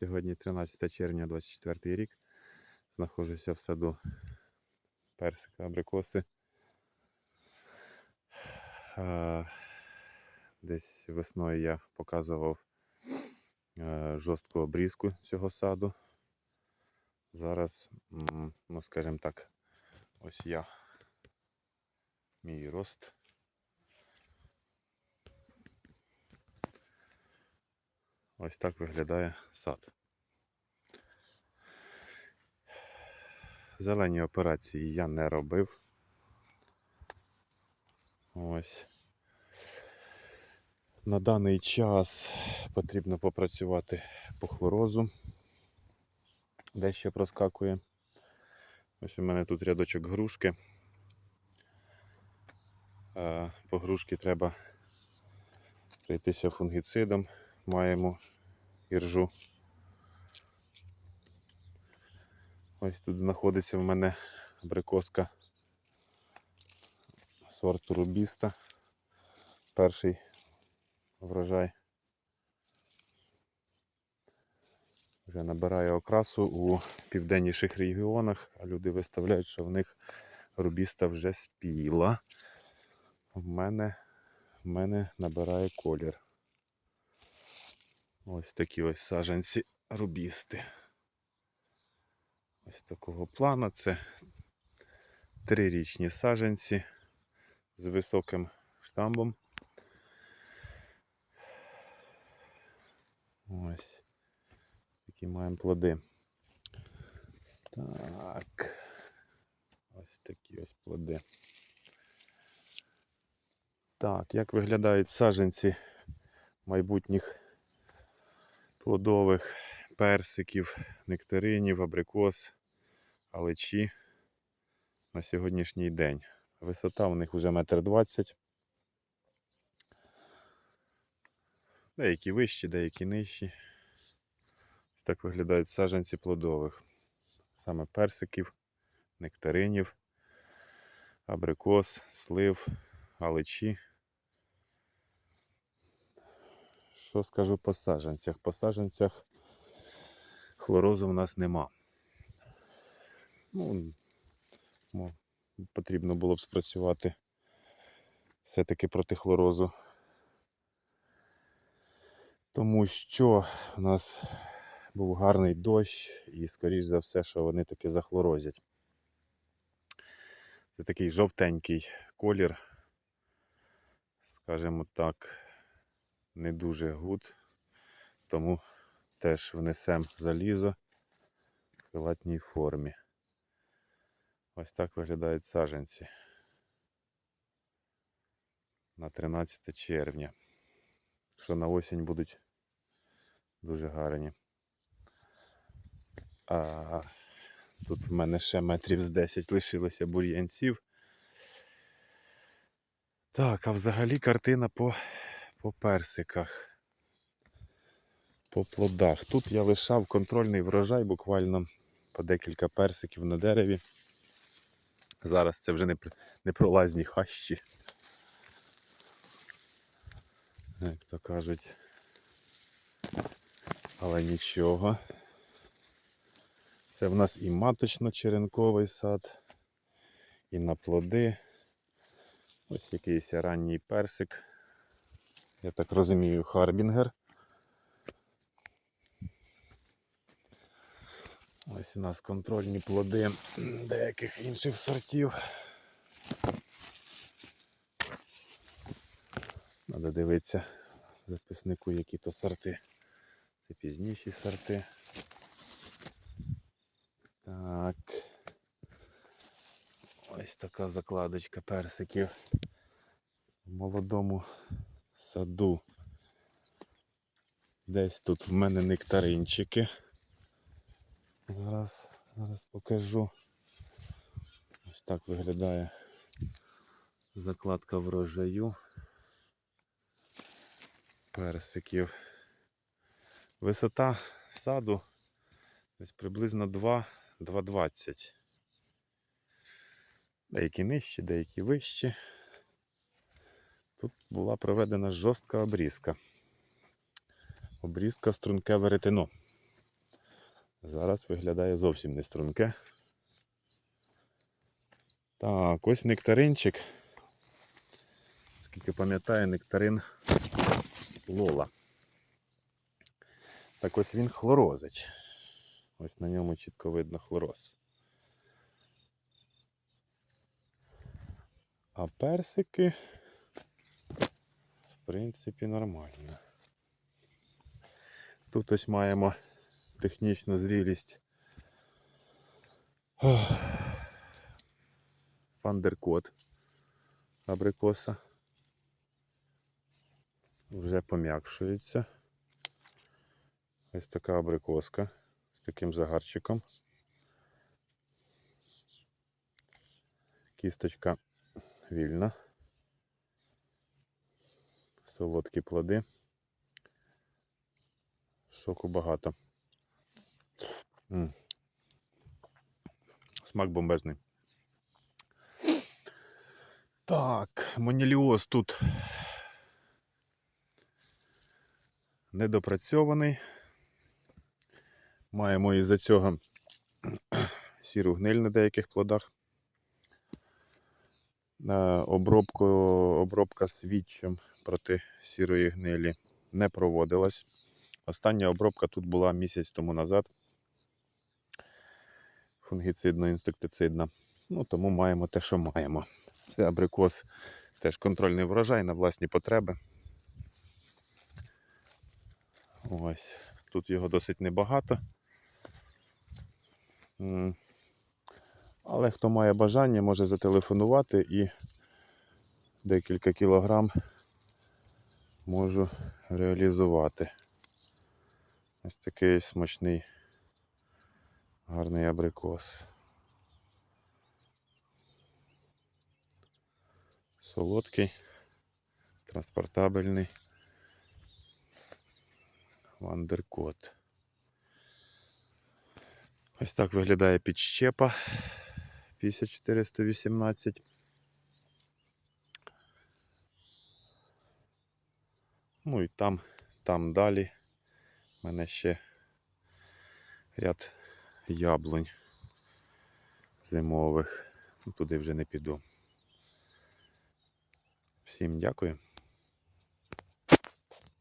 Сьогодні 13 червня 24 рік. Знаходжуся в саду персика, абрикоси. Десь весною я показував е, жорстку обрізку цього саду. Зараз, ну скажімо так, ось я, мій рост. Ось так виглядає сад. Зелені операції я не робив. Ось. На даний час потрібно попрацювати по хлорозу. Дещо проскакує. Ось у мене тут рядочок грушки. Е, По грушки треба пройтися фунгіцидом. Маємо іржу. Ось тут знаходиться в мене абрикоска сорту Рубіста. Перший врожай. Вже набирає окрасу у південніших регіонах, а люди виставляють, що в них рубіста вже спіла. В мене, в мене набирає колір. Ось такі ось саджанці рубісти. Ось такого плану. Це трирічні саджанці з високим штамбом. Ось. Такі маємо плоди. Так. Ось такі ось плоди. Так, як виглядають саджанці майбутніх плодових персиків, нектаринів, абрикос, алечі на сьогоднішній день. Висота у них вже метр двадцять. Деякі вищі, деякі нижчі. Ось так виглядають саджанці плодових. Саме персиків, нектаринів, абрикос, слив, алечі. Що скажу по саджанцях? По саджанцях хлорозу в нас нема. Ну, потрібно було б спрацювати все-таки проти хлорозу. Тому що в нас був гарний дощ і, скоріш за все, що вони таки захлорозять. Це такий жовтенький колір, скажімо так, не дуже гуд, тому теж внесемо залізо в хилатній формі. Ось так виглядають саджанці на 13 червня. Що на осінь будуть дуже гарні. А тут в мене ще метрів з 10 лишилося бур'янців. Так, а взагалі картина по, по персиках. По плодах. Тут я лишав контрольний врожай, буквально по декілька персиків на дереві. Зараз це вже не, пролазні хащі. Як то кажуть. Але нічого. Це в нас і маточно-черенковий сад, і на плоди. Ось якийсь ранній персик. Я так розумію, Харбінгер. Ось у нас контрольні плоди деяких інших сортів. Треба дивитися в записнику, які то сорти. Це пізніші сорти. Так. Ось така закладочка персиків в молодому саду. Десь тут в мене нектаринчики. Зараз, зараз покажу. Ось так виглядає закладка врожаю персиків. Висота саду десь приблизно 2 2,20. Деякі нижчі, деякі вищі. Тут була проведена жорстка обрізка. Обрізка струнке веретено. Зараз виглядає зовсім не струнке. Так, ось нектаринчик. Скільки пам'ятаю, нектарин Лола. Так ось він хлорозич. Ось на ньому чітко видно хлороз. А персики, принципі, нормально. Тут ось маємо технічну зрілість. Фандеркот абрикоса. Вже пом'якшується. Ось така абрикоска з таким загарчиком. Кісточка вільна. Солодкі плоди. Соку багато. М. Смак бомбезний. Так, моніліоз тут недопрацьований. Маємо із-за цього сіру гниль на деяких плодах. Е, Обробку, обробка свідчим проти сірої гнилі не проводилась. Остання обробка тут була місяць тому назад. Фунгіцидно-інсектицидна. Ну, тому маємо те, що маємо. Це абрикос теж контрольний врожай на власні потреби. Ось. Тут його досить небагато. Але хто має бажання, може зателефонувати і декілька кілограм можу реалізувати. Ось такий смачний гарний абрикос. Солодкий, транспортабельний. Вандеркот. Ось так виглядає підщепа 5418. Ну і там, там далі в мене ще ряд яблунь зимових. Ну, Туди вже не піду. Всім дякую.